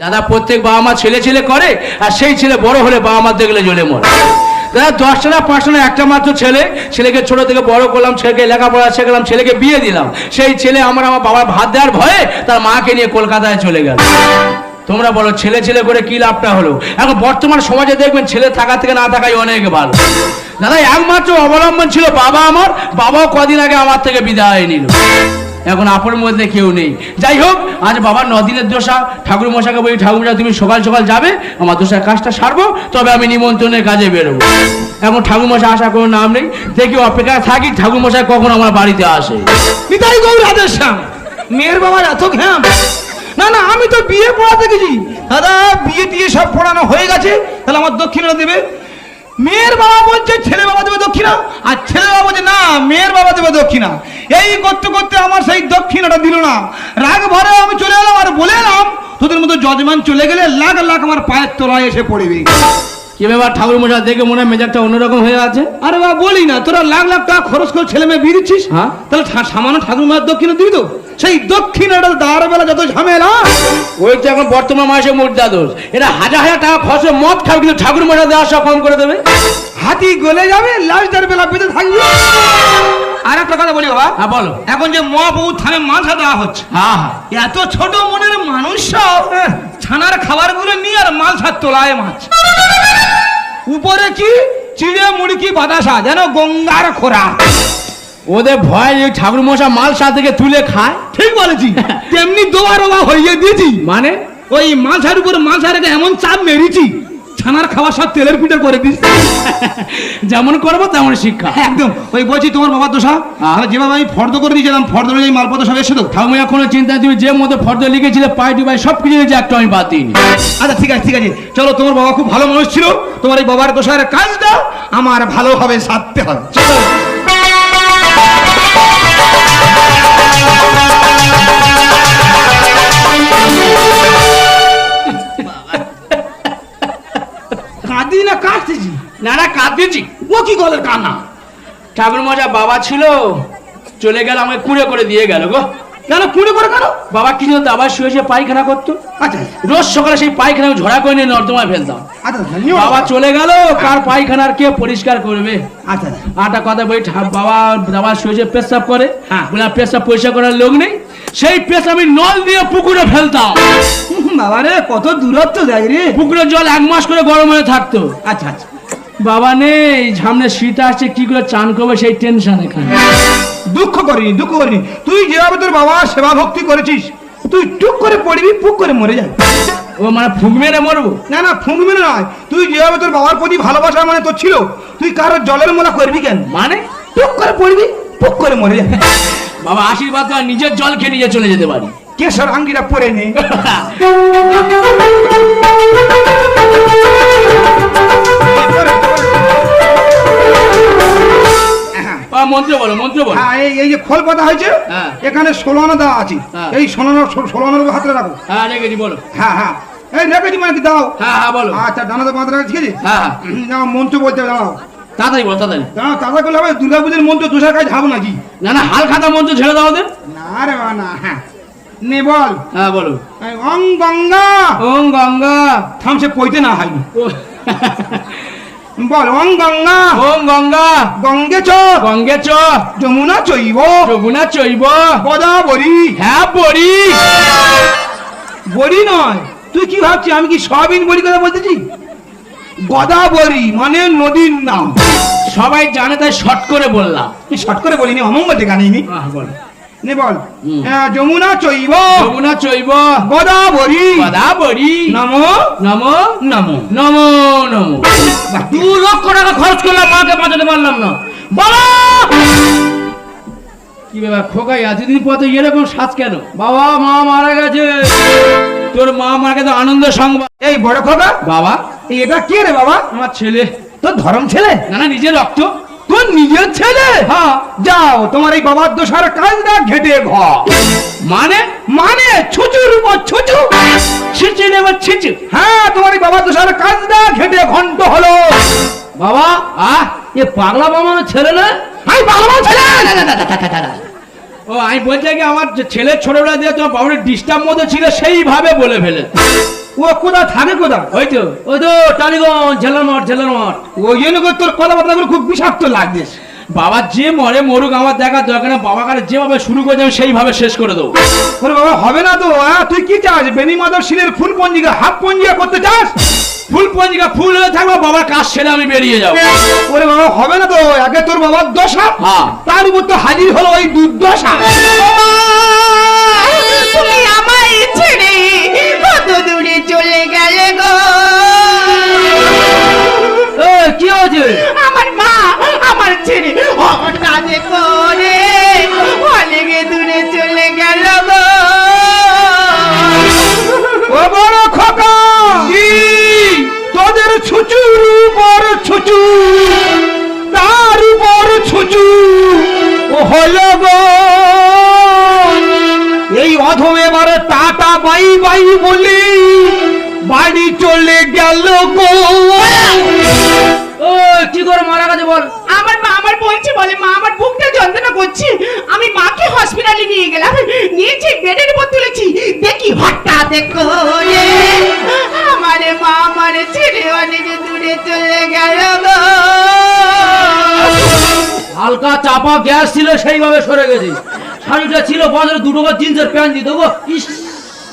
দাদা, প্রত্যেক বাবা মা ছেলে ছেলে করে, আর সেই ছেলে বড় হলে বাবা মা দেখলে জ্বলে মরে। দাদা, দশটা না পাঁচটা না, একটা মাত্র ছেলে, ছেলেকে ছোট থেকে বড় করলাম, ছেলেকে লেখাপড়া শেখালাম, ছেলেকে বিয়ে দিলাম। সেই ছেলে আমার আমার বাবার ভাত দেওয়ার ভয়ে তার মাকে নিয়ে কলকাতায় চলে গেল। তোমরা বলো, ছেলে ছেলে করে কি লাভটা হলো? এখন বর্তমান সমাজে দেখবেন, ছেলে থাকা থেকে না থাকাই অনেক ভালো। দাদা, একমাত্র অবলম্বন ছিল বাবা আমার বাবাও কদিন আগে আমার থেকে বিদায় নিল। এখন আপন মধ্যে কেউ নেই। যাই হোক, আজ বাবার নদিনের দোষা ঠাকুর মশাকে বলি ঠাকুর তুমি সকাল সকাল যাবে, আমার দোষার কাজটা সারবো, তবে আমি নিমন্ত্রণের কাজে বেরোবো। এখন ঠাকুর মশা আসার কোনো নাম নেই। দেখি অপেক্ষায় থাকি ঠাকুর মশাই কখন আমার বাড়িতে আসে। নিতাই গৌর শ্যাম মেয়ের বাবার এত ঘ্যাম। না না, আমি তো বিয়ে পড়াতে গেছি। দাদা, বিয়ে টিয়ে সব পড়ানো হয়ে গেছে। তাহলে আমার দক্ষিণা দেবে। মেয়ের বাবা বলছে ছেলে বাবা দেবে দক্ষিণা, আর ছেলে বাবা বলছে, না, মেয়ের বাবা দেবে দক্ষিণা। এই করতে করতে আমার সেই দক্ষিণাটা দিল না। রাগ ভরে আমি চলে এলাম আর বলে এলাম, তোদের মতো যজমান চলে গেলে লাখ লাখ আমার পায়ের তলায় এসে পড়বে। কি ব্যাপার ঠাকুর মশা দেখে মনে হয় মেজাজটা অন্যরকম হয়ে আছে। আরে বাবা বলি না তোরা লাখ লাখ টাকা খরচ করে ছেলে মেয়ে বিয়ে দিচ্ছিস? হ্যাঁ। তাহলে সামান্য ঠাকুর মায়ের দক্ষিণে দিবি তো? সেই দক্ষিণাটা দাঁড় বেলা যত ঝামেলা। ওই তো এখন বর্তমান মাসে মুদ্রা দোষ। এরা হাজার হাজার টাকা খরচে মদ খাবে কিন্তু ঠাকুর মশা দেওয়া সব কম করে দেবে। হাতি গলে যাবে লাস্টের বেলা বেঁধে থাকবে। আর একটা কথা বলি বাবা। হ্যাঁ বলো। এখন যে মহাবউ থানে মাথা দেওয়া হচ্ছে হ্যাঁ হ্যাঁ। এত ছোট মনের মানুষ সব ছানার খাবারগুলো নিয়ে আর মালসার তোলায় মাছ। উপরে কি? চিড়ে মুড়কি বাতাসা যেন গঙ্গার খোরা ওদের ভয় যে ঠাকুর মশা মাল সাথে থেকে তুলে খায়? ঠিক বলেছি। তেমনি দোয়া রোয়া হইয়ে দিয়েছি। মানে? ওই মালসার উপর মালসারকে এমন চাপ মেরেছি। ছানার খাবার সব তেলের পিঠে করে দিস। যেমন করব তেমন শিক্ষা। একদম। ওই বলছি তোমার বাবার দোষা? আর যেভাবে আমি ফর্দ করে দিয়েছিলাম ফর্দ অনুযায়ী মালপত্র সব এসে তো? ঠাকুমা কোনো চিন্তা তুমি যে মতো ফর্দ লিখেছিলে পাই টু পাই সব কিছু লিখেছি একটা আমি বাদ দিইনি। আচ্ছা ঠিক আছে ঠিক আছে। চলো তোমার বাবা খুব ভালো মানুষ ছিল। তোমার এই বাবার দোষার কাজটা আমার ভালোভাবে সারতে হবে। চলো। না না কাঁদিয়েছি ও কি গলের কান্না? ঠাকুর মশা বাবা ছিল চলে গেল আমাকে কুড়ে করে দিয়ে গেল গো। কেন কুড়ে করে কেন? বাবা কি জানো আবার শুয়ে শুয়ে পায়খানা করতো? আচ্ছা রোজ সকালে সেই পায়খানা ঝরা করে নিয়ে নর্দমায় ফেলতাম আচ্ছা বাবা চলে গেল কার পায়খানার কে পরিষ্কার করবে? আচ্ছা আটা কথা বই বাবা বাবা শুয়ে শুয়ে পেশাব করে। হ্যাঁ। বলে পেশাব পরিষ্কার করার লোক নেই। সেই পেশাব আমি নল দিয়ে পুকুরে ফেলতাম বাবা রে কত দূরত্ব যায় রে। পুকুরের জল এক মাস করে গরম হয়ে থাকতো। আচ্ছা আচ্ছা। বাবা নেই সামনে শীত আসছে কি করে চান করবে সেই টেনশন এখানে? দুঃখ করিনি দুঃখ করিনি। তুই যেভাবে তোর বাবা সেবা ভক্তি করেছিস তুই টুক করে পড়বি পুক করে মরে যাবি। ও মানে ফুক মেরে মরবো? না না ফুঁক মেরে নয়। তুই যেভাবে তোর বাবার প্রতি ভালোবাসা মানে তোর ছিল তুই কারোর জলের মোলা করবি কেন? মানে? টুক করে পড়বি পুক করে মরে যাবি। বাবা আশীর্বাদ করে নিজের জল খেয়ে নিজে চলে যেতে পারি। কেশর আঙ্গিরা পরে নে। মন্ত্র বলো মন্ত্র বলো। হ্যাঁ এই এই যে খোল পাতা হয়েছে হ্যাঁ। এখানে ষোলো আনা দেওয়া আছে। হ্যাঁ। এই ষোলো ষোলো আনার উপর হাতে রাখো। হ্যাঁ রেখেছি বলো। হ্যাঁ হ্যাঁ। এই রেখেছি মানে দাও। হ্যাঁ হ্যাঁ বলো। আচ্ছা দানা তো বাঁধা ঠিক আছে? হ্যাঁ হ্যাঁ। মন্ত্র বলতে হবে, তাড়াতাড়ি বলো তাড়াতাড়ি। দাঁড়াও দাদা করলে হবে দুর্গা পুজোর মন্ত্র তুষার কাজ ভাবো নাকি? না না হাল খাতা মন্ত্র ছেড়ে দাও ওদের। না রে না হ্যাঁ। নে বল। হ্যাঁ বলো। অং গঙ্গা। ওম গঙ্গা। থাম সে পইতে না হয়নি ও, বল অং গঙ্গা। ওম গঙ্গা। গঙ্গে চ। গঙ্গে চ। যমুনা চৈব। যমুনা চৈব। গোদাবরী। হ্যাঁ বড়ি। বড়ি নয়। তুই কি ভাবছিস? আমি কি সয়াবিন বড়ি কথা বলতেছি? গোদাবরী মানে নদীর নাম। সবাই জানে তাই শর্ট করে বললাম। তুই শর্ট করে বলিনি অমঙ্গল হ্যাঁ বলো। বল। যমুনা চৈব। যমুনা চৈব। গোদাবরী। গদা বড়ি নমো। নমো। নমো নমো। নমো দু লক্ষ টাকা খরচ করলাম মাকে বাঁচাতে পারলাম না। কি ব্যাপার খোকাই এতদিন পথে এরকম সাজ কেন? বাবা মা মারা গেছে। তোর মা মারা গেছে আনন্দ সংবাদ। এই বড় খোকা। বাবা? এটা কে রে বাবা? আমার ছেলে। তোর ধরম ছেলে? না না নিজের রক্ত। তোর নিজের ছেলে? হ্যাঁ। যাও তোমার এই বাবার দোষার কাজটা ঘেটে ঘর। মানে? মানে ছুচুর উপর ছুচু। ছিচে নেবার ছিচে। হ্যাঁ তোমার এই বাবার দোষার কাজটা ঘেটে ঘন্ট হলো। বাবা আহ এ পাগলা বাবা ছেলে না? আমি বাবা ছেলে! ও আমি বলছি কি আমার ছেলের ছোটবেলা দিয়ে তোমার বাবার ডিস্টার্ব মতো ছিল সেইভাবে বলে ফেলে ও কোথায় থাকে কোথায় ওই তো ওই তো টালিগঞ্জ ঝেলার মাঠ ঝেলার মাঠ ওই জন্য করে তোর কথাবার্তাগুলো খুব বিষাক্ত লাগছে। বাবা যে মরে মরুক আমার দেখার দরকার না বাবা কারে যেভাবে শুরু করেছে আমি সেইভাবে শেষ করে দেবো। ওরে বাবা হবে না তো হ্যাঁ তুই কি চাস? বেনি মাধব সিলের ফুল পঞ্জিকা হাফ পঞ্জিকা করতে চাস? ফুল পঞ্জিকা ফুল হয়ে থাকব বাবার কাজ সেরে আমি বেরিয়ে যাব। ওরে বাবা হবে না তো আগে তোর বাবার দশা হ্যাঁ। তার উপর তো হাজির হলো ওই দুর্দশা। গো এই অধম এবারে টাটা বাই বাই বলি। বাড়ি চলে গেল গো। ও কি করে মারা গেছে বল? আমার মা আমার বলছে বলে মা আমার বুকটা যন্ত্রণা করছে। আমি মাকে হসপিটালে নিয়ে গেলাম। নিয়ে যে বেডের উপর তুলেছি দেখি হঠাৎ করে হালকা চাপা গ্যাস ছিল সেইভাবে সরে গেছে। শাড়িটা ছিল বাজারে দুটো করে জিন্সের প্যান্ট দিত গো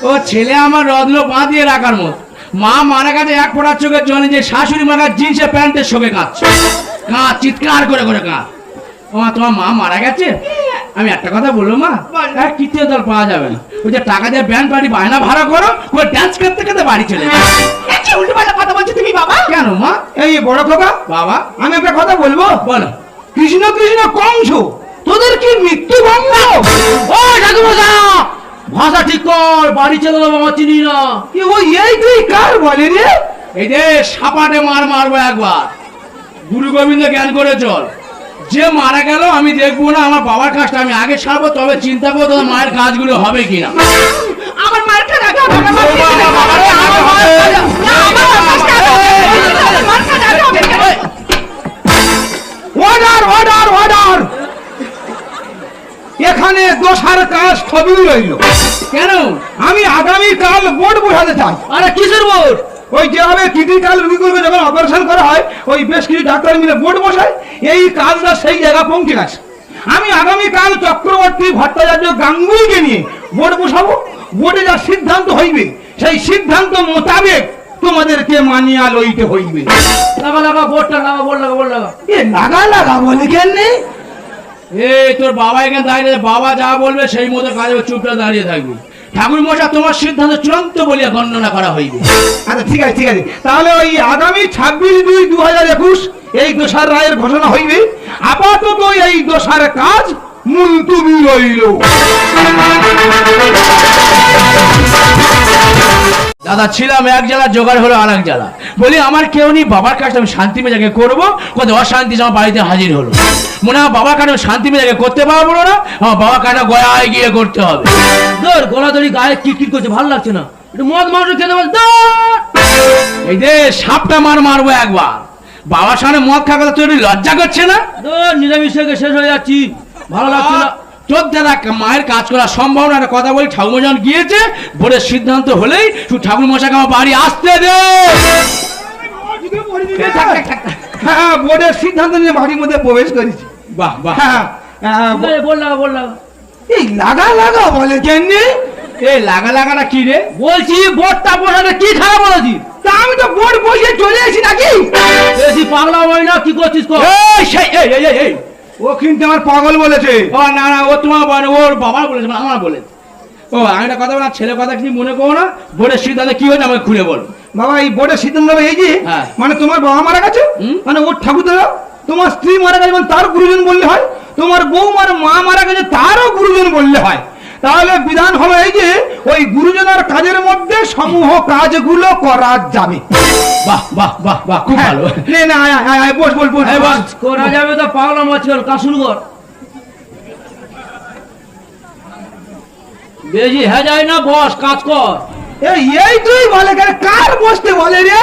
ও ছেলে আমার রত্ন পা দিয়ে রাখার মত। মা মারা গেছে এক ফোঁটার চোখের জলে যে শাশুড়ি মারা জিন্সের প্যান্টের সঙ্গে কাঁদছে। কাঁদ চিৎকার করে করে কাঁদ। ও তোমার মা মারা গেছে? আমি একটা কথা বলব মা। এক কীর্তিও দল পাওয়া যাবে না। ওই যে টাকা দিয়ে ব্যান্ড পার্টি বায়না ভাড়া করো ওই ড্যান্স করতে করতে বাড়ি চলে যাবে। উল্টো পাল্টা কথা বলছো তুমি বাবা। কেন মা? এই বড় খোকা? বাবা আমি একটা কথা বলব? বলো। কৃষ্ণ কৃষ্ণ কংস তোদের কি মৃত্যু ভঙ্গ ও ভাষা ঠিক কর বাড়ি চলে যাব আমার চিনি না কি ও এই তুই কার বলে রে এই যে সাপাটে মার মারবো একবার গুরু গোবিন্দ জ্ঞান করে চল যে মারা গেল আমি দেখব না আমার বাবার কাজটা আমি আগে সারবো তবে চিন্তা করব তোমার মায়ের কাজগুলো হবে কিনা আমার মার খারাপ আমার মার ও বাবা, বাবা, রে, আমার মার খারাপ। না, আমার। আমার মার খারাপ হবে কেন? অর্ডার অর্ডার অর্ডার এখানে দোষার কাজ সবই রইল। কেন? আমি আগামী কাল বোর্ড বসাতে চাই। আরে কিসের বোর্ড ওই যেভাবে ক্রিটিক্যাল রুগী করবে যখন অপারেশন করা হয় ওই বেশ কিছু ডাক্তার মিলে বোর্ড বসায় এই কাজটা সেই জায়গা পৌঁছে গেছে। আমি আগামী কাল চক্রবর্তী ভট্টাচার্য গাঙ্গুলিকে নিয়ে বোর্ড বসাবো। বোর্ডে যা সিদ্ধান্ত হইবে সেই সিদ্ধান্ত মোতাবেক তোমাদেরকে মানিয়া লইতে হইবে। লাগা লাগা বোর্ডটা লাগা বোর্ড লাগা বোর্ড লাগা। এ লাগা লাগা বলে কেন? এই তোর বাবা এখানে দাঁড়িয়ে বাবা যা বলবে সেই মতো কাজ চুপচাপ দাঁড়িয়ে থাকবি। ঠাকুর মশা তোমার সিদ্ধান্ত চূড়ান্ত বলিয়া গণনা করা হইবে। আচ্ছা ঠিক আছে ঠিক আছে। তাহলে ওই আগামী ছাব্বিশ দুই দু হাজার একুশ এই দোষার রায়ের ঘোষণা হইবে। আপাতত এই দোষার কাজ মুলতুবি রইল। দাদা ছিলাম এক জেলা জোগাড় হলো আর এক জেলা বলি, আমার কেউ নেই, বাবার কাজটা আমি শান্তি মেজাকে করব কত অশান্তি আমার বাড়িতে হাজির হলো। মনে হয় বাবার কাজটা আমি শান্তি মেজাকে করতে পারব না, আমার বাবা কাজটা গয়ায় গিয়ে করতে হবে। ধর, গলাধরি গায়ে কি করছে, ভালো লাগছে না। একটু মদ মাংস খেতে বল এই যে, সাপটা মার মারবো একবার। বাবার সামনে মদ খাওয়া তুই লজ্জা করছে না? ধর নিরামিষ শেষ হয়ে যাচ্ছি। ভালো লাগছে না। তোর দাদা মায়ের কাজ করা সম্ভব না। একটা কথা বলি ঠাকুর যখন গিয়েছে বোর্ডের সিদ্ধান্ত হলেই তুই ঠাকুর মশাকে আমার বাড়ি আসতে দে। হ্যাঁ বোর্ডের সিদ্ধান্ত নিয়ে বাড়ির মধ্যে প্রবেশ করেছি। বাহ বাহ। হ্যাঁ হ্যাঁ, ঠিক আছে, বল লাগা বল। লাগা এই লাগা লাগা বলে এই লাগা লাগাটা কি রে? বলছি বোর্ডটা কি খারাপ বলেছি? তা আমি তো বোর্ড বসে চলে এসেছি নাকি? বেশি পাগলা হয় না কি করছিস সেই এই এই এই এই। ও কিন্তু আমার পাগল বলেছে। ও না না ও তোমার বলে ওর বাবা বলেছে আমার বলে। ও আমি একটা কথা বলার ছেলে কথা কিছু মনে করো না বোর্ডের সিদ্ধান্ত কি হয়েছে আমাকে খুলে বল। বাবা এই বোর্ডের সিদ্ধান্ত এই যে হ্যাঁ। মানে তোমার বাবা মারা গেছে। মানে ওর ঠাকুর দাদা তোমার স্ত্রী মারা গেছে মানে তার গুরুজন বললে হয় তোমার বউ মার মা মারা গেছে তারও গুরুজন বললে হয়। তাহলে বিধান হলো এই যে ওই গুরুজনের কাজের মধ্যে সমূহ কাজগুলো করা যাবে। বাহ বাহ বাহ বাহ খুব ভালো। নে না আয়, আয়, আয়, বস বস বস করা যাবে তো পাগলা মাছ কর কাজ শুরু কর বেশি হ্যাঁ যায় না বস কাজ কর। এই এই তুই বলে কেন? কার বসতে বলে রে?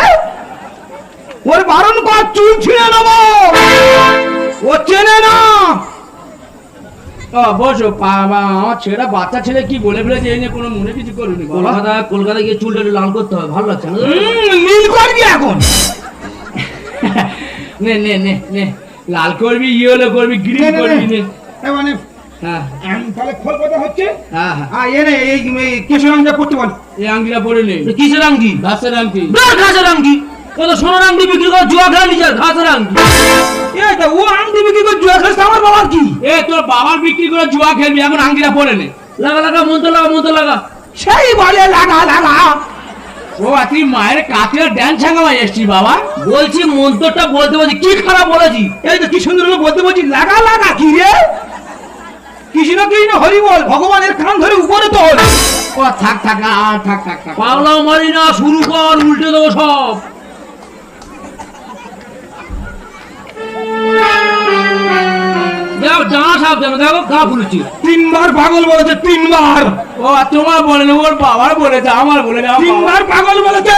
ওর বারণ কর চুল ছিঁড়ে নেব। ও চেনে না। বাবা আমার ছেলেটা বাচ্চা ছেলে কি বলে ফেলেছে এই নিয়ে কোনো মনে কিছু করুনি কলকাতা কলকাতা গিয়ে চুলটা লাল করতে হবে ভালো লাগছে না? নীল করবি এখন। নে নে নে নে লাল করবি ইয়েলো করবি গ্রিন করবি নে। মানে হ্যাঁ। আম, তাহলে খোল কথা হচ্ছে? হ্যাঁ হ্যাঁ। এই কেশর রঙটা পড়তে বল। এই আংটিটা পরে নে। কিসের আংটি? ঘাসের আংটি। ঘাসের আংটি। ও তো সোনার আংটি বিক্রি করে জুয়া খেলা নিজের ঘাসের আংটি। এই তো ও আংটি বিক্রি করে জুয়া খেলছে আমার বাবার কি? এ তোর বাবার বিক্রি করে জুয়া খেলবি এখন আংটিটা পরে নে। লাগা লাগা মন্ত্র লাগা মন্ত্র লাগা। সেই বলে লাগা লাগা। ও তুই মায়ের ড্যান্স সাঙ্গামা এসছি বাবা। বলছি মন্ত্রটা বলতে বলছি কি খারাপ বলেছি? এই তো কি সুন্দর হলো বলতে বলছি লাগা লাগা কি রে? কৃষ্ণ কৃষ্ণ হরি বল ভগবানের কান ধরে উপরে ও থাক থাক আর থাক থাক থাক। পাগলাও মারি না শুরু কর উল্টে দেবো সব। তিনবার পাগল বলেছে তিনবার। ও তোমার বলে না ওর বাবার বলেছে আমার বলে না তিনবার পাগল বলেছে।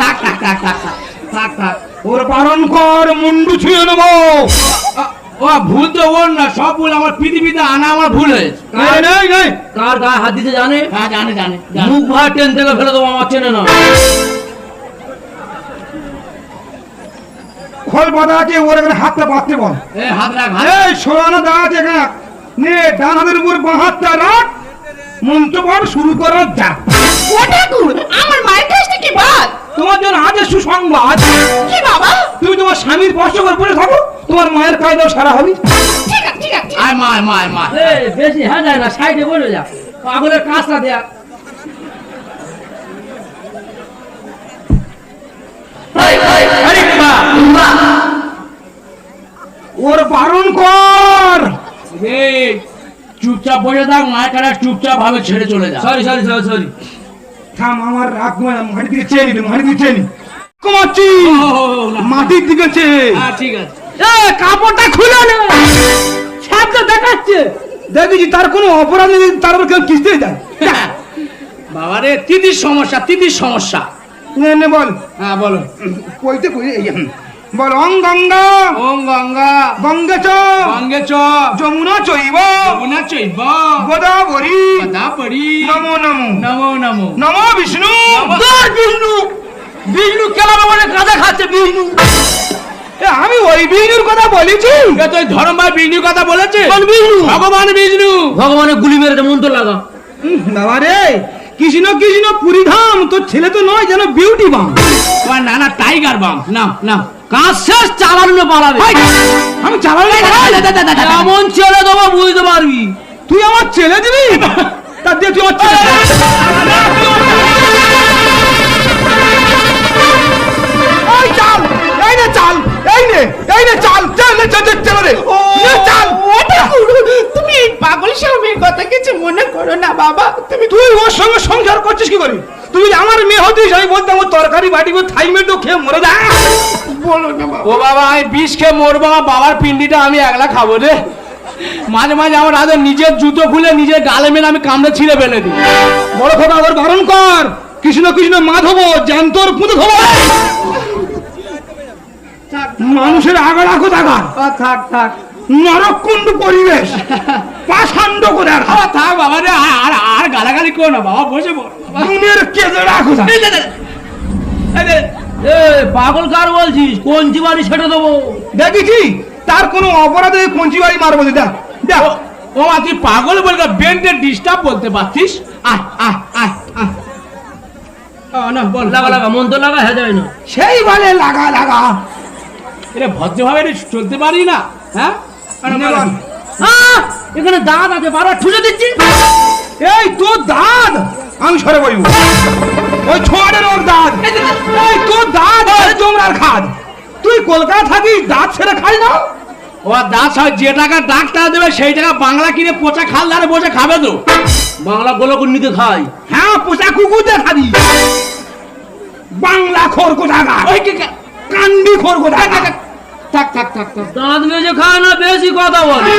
থাক থাক থাক থাক থাক থাক থাক। ওর পালন কর মুন্ডু ছুঁয়ে নেব। ও ভুল তো ওর না সব ভুল আমার পৃথিবীতে আনা আমার ভুল হয়েছে। কার গায়ে হাত দিতে জানে? হ্যাঁ জানে জানে। মুখ ভার টেন থেকে ফেলে দেবো আমার চেনে না। খোল বাঁধা আছে ওর এখানে হাতটা বাঁধতে বল। এই সোলানো আছে এখানে নে ডান হাতের উপর বাঁ হাতটা রাখ। মন্ত্র শুরু করো যা। ও ঠাকুর আমার মায়ের কাছ থেকে বাদ? তোমার জন্য আজ সুসংবাদ কি বাবা? তুমি তোমার স্বামীর কষ্ট করে পড়ে থাকো তোমার মায়ের কাজটাও সারা হবে। ঠিক আছে ঠিক আছে আয় মার মার মার বেশি হ্যাঁ যায় না সাইডে বলে যা। পাগলের কাজটা দেয়া। আরে বাবা ওর বারণ কর। চুপচাপ বসে থাক মায়ের কাটা চুপচাপ ভাবে ছেড়ে চলে যা। সরি সরি সরি সরি থাম আমার রাগ মাটি দিকে চেয়ে দিকে চেয়ে কমাচ্ছি। মাটির দিকে চেয়ে। হ্যাঁ ঠিক আছে। এ কাপড়টা খুলে নে। সাপটা দেখাচ্ছে। দেখেছি তার কোনো অপরাধ নেই তার উপর কেউ কিস্তি দেয় বাবা রে তিতির সমস্যা তিতির সমস্যা। নে নে বল। হ্যাঁ বলো। কইতে কই। বল অং গঙ্গা। ওম গঙ্গা। গঙ্গে চ। গঙ্গে চ। যমুনা চৈব। যমুনা চৈব। গোদাবরী। পদাপরি নমো নমো। নমো নমো। নমো বিষ্ণু। বিষ্ণু। বিষ্ণু কেলাবে বলে কাঁদা খাচ্ছে বিষ্ণু। আমি ওই বিষ্ণুর কথা বলেছি। তুই ধর্ম ভাই বিষ্ণুর কথা বলেছে বিষ্ণু। ভগবান বিষ্ণু। ভগবানের গুলি মেরে মন্ত্র লাগা। উম, বাবা রে কৃষ্ণ কৃষ্ণ পুরীধাম তোর ছেলে তো নয় যেন বিউটি বাম তোমার নানা টাইগার বাম। না না কাজ শেষ চালানো পালাবে। আমি চালালে এমন ছেলে দেবো বুঝতে পারবি। তুই আমার ছেলে দিবি? তার দিয়ে তুই আমার ছেলে চাল এই নে চাল এই নে চাল চাল নে চাল চাল, রে নে চাল। ও ঠাকুর তুমি এই পাগল স্বামীর কথা কিছু মনে করো না বাবা। তুমি তুই ওর সঙ্গে সংসার করছিস কি করে? আমার আমি বলতাম ও তরকারি বাটি করে থাই মেটো খেয়ে মরে যা। বলো না ও বাবা আমি বিষ খেয়ে মরবো আমার বাবার পিন্ডিটা আমি একলা খাব রে। মাঝে মাঝে আমার রাতে নিজের জুতো খুলে নিজের গালে মেলে আমি কামড়ে ছিঁড়ে ফেলে দিই। বড় খোকা আবার বারণ কর। কৃষ্ণ কৃষ্ণ মাধব জ্যান্তর পুঁতে ধব। মানুষের আগার আখো থাকার থাক থাক। নরকুণ্ড পরিবেশ। পাষাণ্ড করে আ, থাক বাবা রে আর আর- আর গালাগালি করো না বাবা বসে দুনিয়ার কেজে রাখো পাগল কার বলছিস কোন জীবানি ছেড়ে দেবো। দেখেছি তার কোনো অপরাধে কঞ্চি বাড়ি মারবো দেখ দেখ। ও- মা তুই পাগল বলতে বেন্টে ডিস্টার্ব বলতে পারতিস আহ আহ আহ আহ। না বল। লাগা লাগা মন্ত্র লাগা হ্যাঁ যায় না। সেই বলে লাগা লাগা। এটা ভদ্রভাবে চলতে পারি না হ্যাঁ? এখানে দাঁত আছে বারবার ঠুসে দিচ্ছি। এই তোর দাঁত! আমি সরে বলব ওই ছোয়ারের ওর দাঁত। এই তোর দাঁত আরে তোমরার খাদ। তুই কলকাতা থাকিস দাঁত ছেড়ে খাই না? ও দাস হয় যে টাকা ডাক্তার দেবে সেই টাকা বাংলা কিনে পচা খাল ধারে বসে খাবে তো। বাংলা গোলকুন্নিতে খাই। হ্যাঁ পোষা কুকুরদের খাবি বাংলা খোর কোথাকার? কান্ডি খোর কোথাকার? থাক থাক থাক থাক। দাঁত মেজে খায় না বেশি কথা বলে।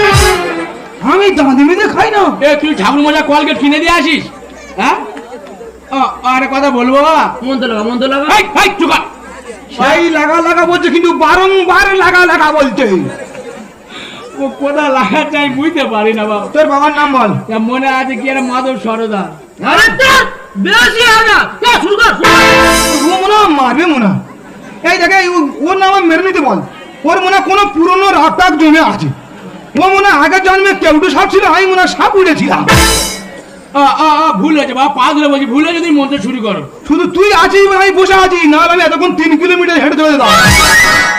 আমি দাঁড়ি মেঝে খাই না। এ তুই ঠাকুর মজা কলগেট কিনে দিয়ে আসিস? হ্যাঁ? আরে কথা বলব লাগা লাগা। এই চুকা। সেই লাগা লাগা বলছে কিন্তু বারংবার লাগা লাগা বলছে। ও কোথায় লাগাচ্ছে আমি বুঝতে পারি না বাবা। তোর বাবার নাম বল। মনে আছে কি একটা মাধব সরদার আরে তোর বেশি হবে না শুরু কর ও মনে মারবে মনে। এই দেখে ওর নাম মেরে নিতে বল। ওর মনে হয় কোনো পুরনো রাগ জমে আছে। ও মনে আগের জন্মে কেউটু সাপ ছিল আমি মনে সাপ উড়েছিলাম। ভুল হয়েছে বাবা পা ধরে বলছি ভুল তুমি মন্ত্র শুরু করো। শুধু তুই আছিস আমি বসে আছি না আমি এতক্ষণ তিন কিলোমিটার হেঁটে চলে যেতাম।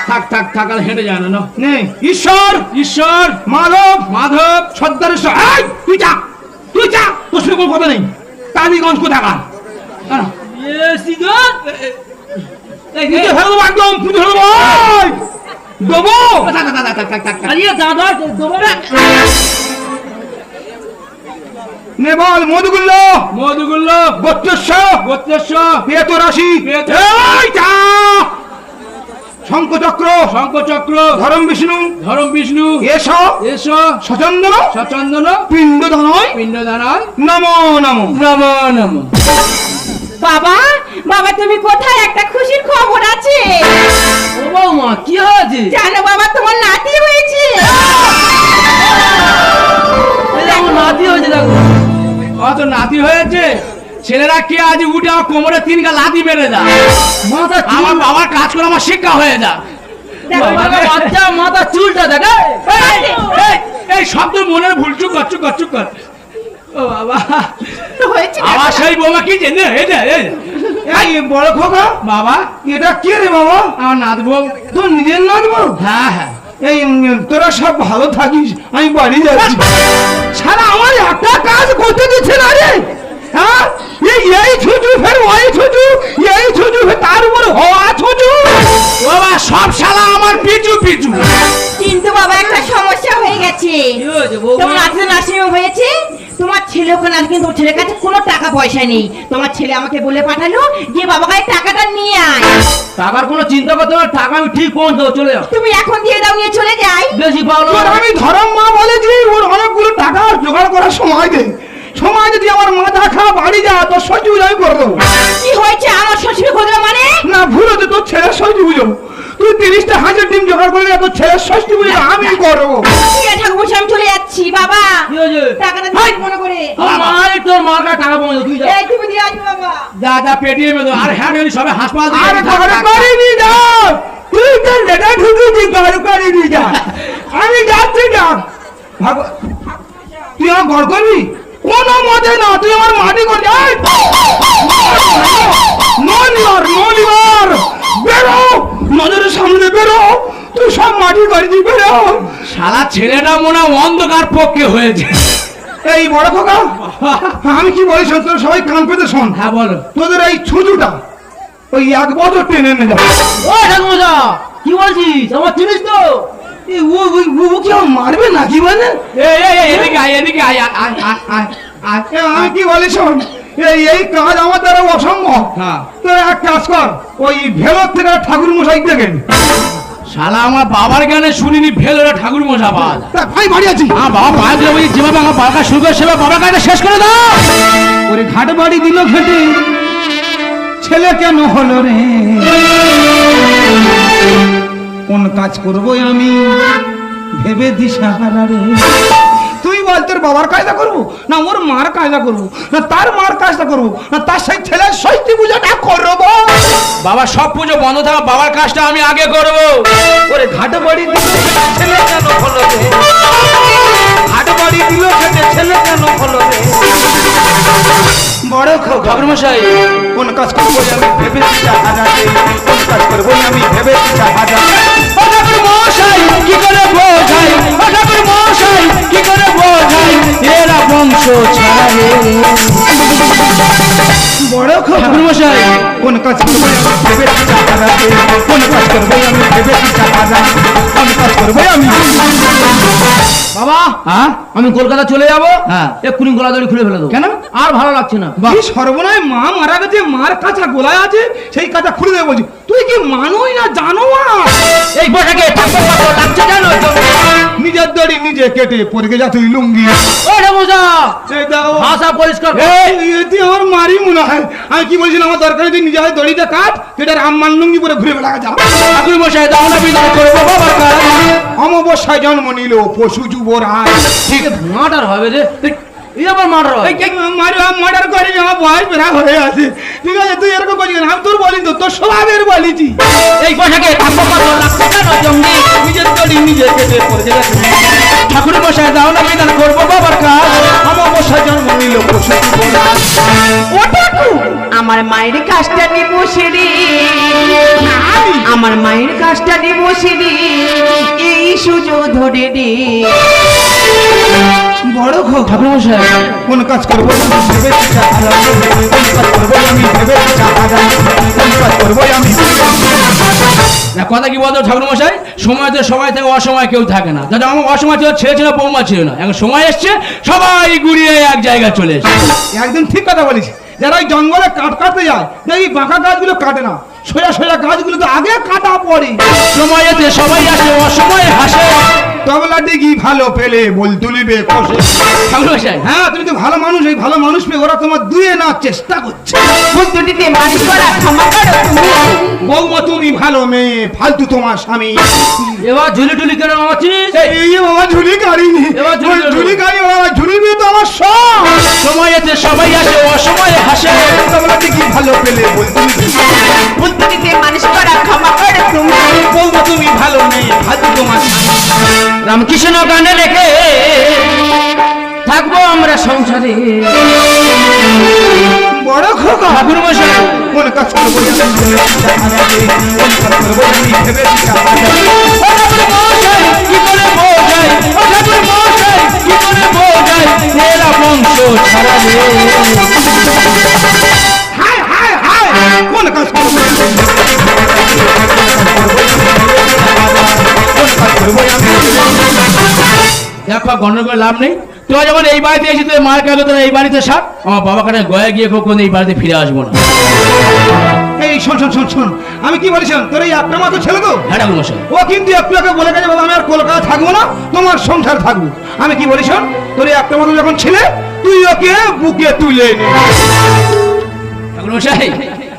থাক থাক থাক আর হেঁটে জানো না নে ঈশ্বর! ঈশ্বর! মাধব! মাধব! এই, তুই যা! তুই যা! তোর সঙ্গে কোনো কথা নেই। কালীগঞ্জ কোথাকার? এই দেবো একদম পুজো দেবো। আরে দাদা দেবো। না নে বল মধুগুল্ল! মধুগুল্ল। গোত্রেশ্বর গোত্রেশ্বর পেত রাশি শঙ্কচক্র শঙ্কচক্র ধরম বিষ্ণু! ধরম বিষ্ণু। এসো! এসো। সচন্দন! সচন্দন। পিণ্ড ধনয়! পিণ্ড দানায় নমো নমো! নম নম। বাবা বাবা তুমি কোথায়? একটা খুশির খবর আছে। ও বৌমা কি হয়েছে? জানো বাবা তোমার নাতি হয়েছে। দেখো নাতি হয়েছে দেখো। অত নাতি হয়েছে। ছেলেরা কে আজ উঠে আমার কোমরে তিনটা লাথি মেরে বেড়ে মাথা আমার বাবার কাজ করে আমার শিক্ষা হয়ে যা বাচ্চা মাথা চুলটা দেখে এই, শব্দ মনের ভুল চুপ কর চুপ কর চুপ কর। ও বাবা। হয়েছে সেই বোমা কি জেনে? এই বড় খোকা বাবা। এটা কে রে বাবা? আমার বউ। তোর নিজের বল হ্যাঁ হ্যাঁ। এই তোরা সব ভালো থাকিস আমি বাড়ি যাচ্ছি। সারা আমার একটা কাজ করতে দিচ্ছে না রে। হ্যাঁ? এই এই ছুটু ফের ওই ছুটু এই ছুটু ফের তার উপর হওয়া ছুটু বাবা সব শালা আমার পিছু পিছু। কিন্তু বাবা একটা সমস্যা হয়ে গেছে। তোমার নাতি নার্সিং হয়েছে? তোমার ছেলে ওখানে আজ কিন্তু ছেলের কাছে কোনো টাকা পয়সা নেই। তোমার ছেলে আমাকে বলে পাঠালো যে বাবা কাছে টাকাটা নিয়ে আয়। টাকার কোনো চিন্তা করতে হবে না, টাকা আমি ঠিক পৌঁছ দেবো চলে যাও। তুমি এখন দিয়ে দাও নিয়ে চলে যাই। বেশি পাওলো আমি ধরম মা বলেছি ওর অনেকগুলো টাকা জোগাড় করার সময় দে সময় যদি আমার মাথা খাওয়া বাড়ি যা তোর সহ্য আমি করে দেবো। কি হয়েছে? আমার শ্বশুর করবে মানে? না ভুল হচ্ছে তোর ছেলের ষষ্ঠী পুজো তুই তিরিশটা হাজার ডিম জোগাড় করে তোর ছেলের ষষ্ঠী পুজো আমি করব। ঠিক আছে ঠাকুর আমি চলে যাচ্ছি বাবা। টাকাটা দিয়ে মনে করে। তোর মার কাছে টাকা তুই যা। তুমি দিয়ে আসবে বাবা। যা যা পেটিয়ে মেদো আর হ্যাঁ সবে হাসপাতাল আরে তুই তো লেটা ঘরে যা। আমি যাচ্ছি না। ভাগ। তুই আমার ঘর করবি? কোনো মতে না তুই আমার মাটি এই! নলিবার নলিবার বেরো! নজরের সামনে বেরো তুই সব মাটি করেছিস বেরো। শালা ছেলেটা মনে অন্ধকার পক্ষে হয়েছে। এই বড় খোকা আমি কি বলি শোন তোরা সবাই কান পেতে শোন। হ্যাঁ বলো। তোদের এই ছুটুটা ওই এক বছর টেনে এনে যাবে ও ঠাকুমা কি বলছিস? আমার চিনিস তো? ও ওই ও কি মারবে নাকি বলে? এদিকে আয় এদিকে আয় আয়, আয় আয় আমি কি বলি শোন? এই এই কাজ আমার দ্বারা অসম্ভব। হ্যাঁ। তো এক কাজ কর ওই ভেলোর থেকে ঠাকুর মশাই দেখেন। শালা আমার বাবার গানে শুনিনি ফেলে ঠাকুর মশা পাওয়া ভাই বাড়ি আছি। আমার বাবা পায়ে দিলে বলছি যেভাবে আমার বাবা শুরু করে সেভাবে বাবার গানে শেষ করে দাও। ওরে ঘাট বাড়ি দিল খেটে ছেলে কেন হলো রে? কোন কাজ করব আমি? ভেবে দিশাহারা রে। তুই বল তোর বাবার কাজটা করব? না ওর মার কাজটা করব? না তার মার কাজটা করব? না তার সেই ছেলের ষষ্ঠী পূজাটা করব? বাবা সব পুজো বন্ধ থাকা বাবার কাজটা আমি আগে করব। ওরে ঘাট বাড়ি দিল ছেলে কেন হলো রে? ঘাট বাড়ি দিল ছেলে কেন হলো রে? বড় ঠাকুর মশাই কোন কাজ করব আমি? ভেবে দিশাহারা রে কোন কাজ করব আমি? ভেবে দিশাহারা ও ঠাকুর মশাই কি করে বোঝাই? ঠাকুর মশাই কি করে বোঝাই? এরা বংশ ছাড়া বড় ঠাকুর মশাই কোন কাজ করব আমি? ভেবে কোন কাজ করব আমি? ভেবে কোন কাজ করব আমি? বাবা হ্যাঁ? আমি কলকাতা চলে যাব। হ্যাঁ। এক্ষুনি গলা দড়ি খুলে ফেলে দেবো। কেন? আর ভালো লাগছে না। সর্বনয় মা মারা গেছে মার কাঁচা গোলায় আছে সেই কাঁচা খুলে দেবে বলছি। নিজে কেটে পরিকে যা তুই লুঙ্গি ওরে মোজা ভাষা পরিষ্কার কর। এই আমার মারি মনে। হয় আমি কি বলছি আমার দরকার যদি নিজে হয় দড়িতে কাট সেটা রামমান লুঙ্গি পরে ঘুরে বেড়া যা। ঠাকুর মশাই দাও না বিদায় করে বাবা কাজ অমাবস্যায় জন্ম নিল পশু যুবরাজ। ঠিক। মার্ডার হবে রে। আবার মার্ডার করে আমার বয়স বেড়া হয়ে আছে। ঠিক আছে তুই এরকম করছিস আমি তোর বলি তো তোর স্বভাবের বলিছি এই পোশাকে নিজের দড়ি নিজে কেটে পড়ে ঠাকুর মশাই দাও না বিধান করব বাবার কাজ। অমাবস্যায় জন্ম নিল পশু ও ঠাকুর আমার মায়ের কাজটা নিয়ে বসে রে আমার মায়ের কাজটা এই সুযোগ ধরে রে বড় খো ঠাকুর মশাই। কোন কাজ করব আমি ভেবে কোন কাজ করব আমি ভেবে কোন কাজ করব আমি না কথা কি বলতো ঠাকুর মশাই? সময় তো সময় থেকে অসময় কেউ থাকে না। দাদা আমার অসময় ছিল ছেলে ছিল বৌমা ছিল না। এখন সময় এসছে সবাই ঘুরিয়ে এক জায়গায় চলে এসছে। একদম ঠিক কথা বলিস যারা ওই জঙ্গলে কাঠ কাটতে যায় দেখি বাঁকা গাছগুলো কাটে না। সোজা সোজা গাছগুলো তো আগে কাটা পড়ে। সময়েতে সবাই আসে অসময়ে হাসে। তবলা ডিগি ভালো পেলে বল তুলিবে কষে। মশাই। হ্যাঁ তুমি তো ভালো মানুষ এই ভালো মানুষ পেয়ে ওরা তোমার দুয়ে না চেষ্টা করছে। বুদ্ধটিতে মানুষ করা ক্ষমা করো তুমি। বৌমা তুমি ভালো মেয়ে ফালতু তোমার স্বামী। এবার ঝুলি টুলি কেন চিনিস এই বাবা ঝুলি গাড়ি। এবার ঝুলি। ঝুলি গাড়ি বাবা ঝুলি মেয়ে তো আমার সব সময়েতে সবাই আসে অসময়ে হাসে। তবলা ডিগি ভালো পেলে বল তুলিবে বুদ্ধটিতে মানুষ করা ক্ষমা করো তুমি বৌমা তুমি ভালো মেয়ে ফালতু তোমার রামকৃষ্ণ গানে রেখে থাকব আমরা সংসারে বড় খোকা ঠাকুর মশাই কোন কাজ করব কি করে বোঝাই? ঠাকুর মশাই, কি করে বোঝাই? এরা বংশ ছাড়াবে। কোন কাজ করব দেখো গন্ডগোল লাভ নেই। তোরা যখন এই বাড়িতে এসে তুই মার কাছে তোরা এই বাড়িতে সাপ আমার বাবা কাছে গয়া গিয়ে কখন এই বাড়িতে ফিরে আসব না। এই শোন শোন শোন শোন। আমি কি বলেছিলাম? তোর এই একটা মাত্র ছেলে তো? হ্যাঁ মশাই ও কিন্তু বলে গেছে বাবা আমি আর কলকাতা থাকব না তোমার সংসার থাকব। আমি কি বলেছিলাম তোর এই একটা মাত্র যখন ছেলে তুই ওকে বুকে তুলে মশাই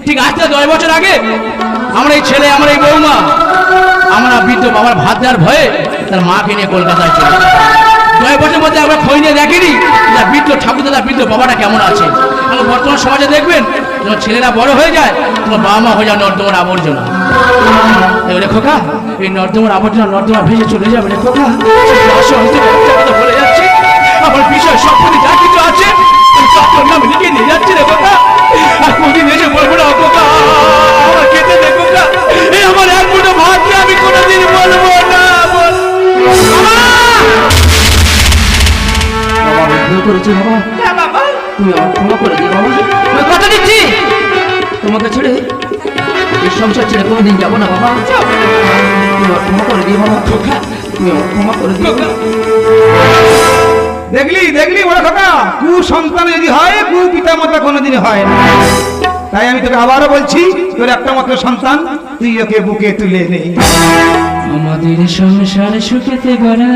ঠিক আজ থেকে দশ বছর আগে আমার এই ছেলে আমার এই বৌমা আমরা বৃদ্ধ বাবার ভাত দেওয়ার ভয়ে তার মাকে নিয়ে কলকাতায় চলে দশ বছরের মধ্যে আমরা খোঁজ নিয়ে দেখিনি যে বৃদ্ধ ঠাকুর দাদা বৃদ্ধ বাবাটা কেমন আছে। আমার বর্তমান সমাজে দেখবেন যখন ছেলেরা বড় হয়ে যায় তোমার বাবা মা হয়ে যায় নর্দমার আবর্জনা। এবারে খোকা এই নর্দমার আবর্জনা নর্দমা ভেসে চলে যাবে রে খোকা আসো, হয়তো একটা কথা বলে আমার ক্ষমা করে দিও দেখলি দেখলি বড় কু সন্তান যদি হয় কু পিতা মাতা কোনোদিন হয় না। তাই আমি তোকে আবারও বলছি তোর একটা মাত্র সন্তান তুই ওকে বুকে তুলে নে। আমাদের সংসার সুখেতে গড়া।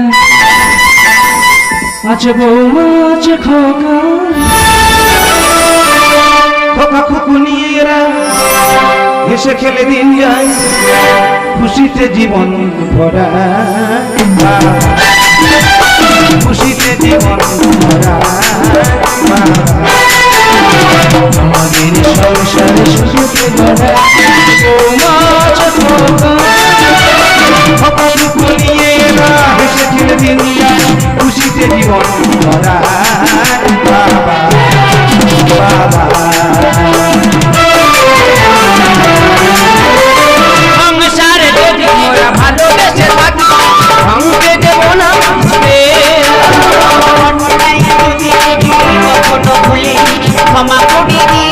আছে বৌমা আছে খোকা। খোকা খুকু নিয়ে এরা হেসে খেলে দিন যায় খুশিতে জীবন ভরা। খুশিতে জীবন ভরা আমাদের সংসার দিন যায় খুশিতে জীবন ভরা বাবা বাবা ক্ষমা করে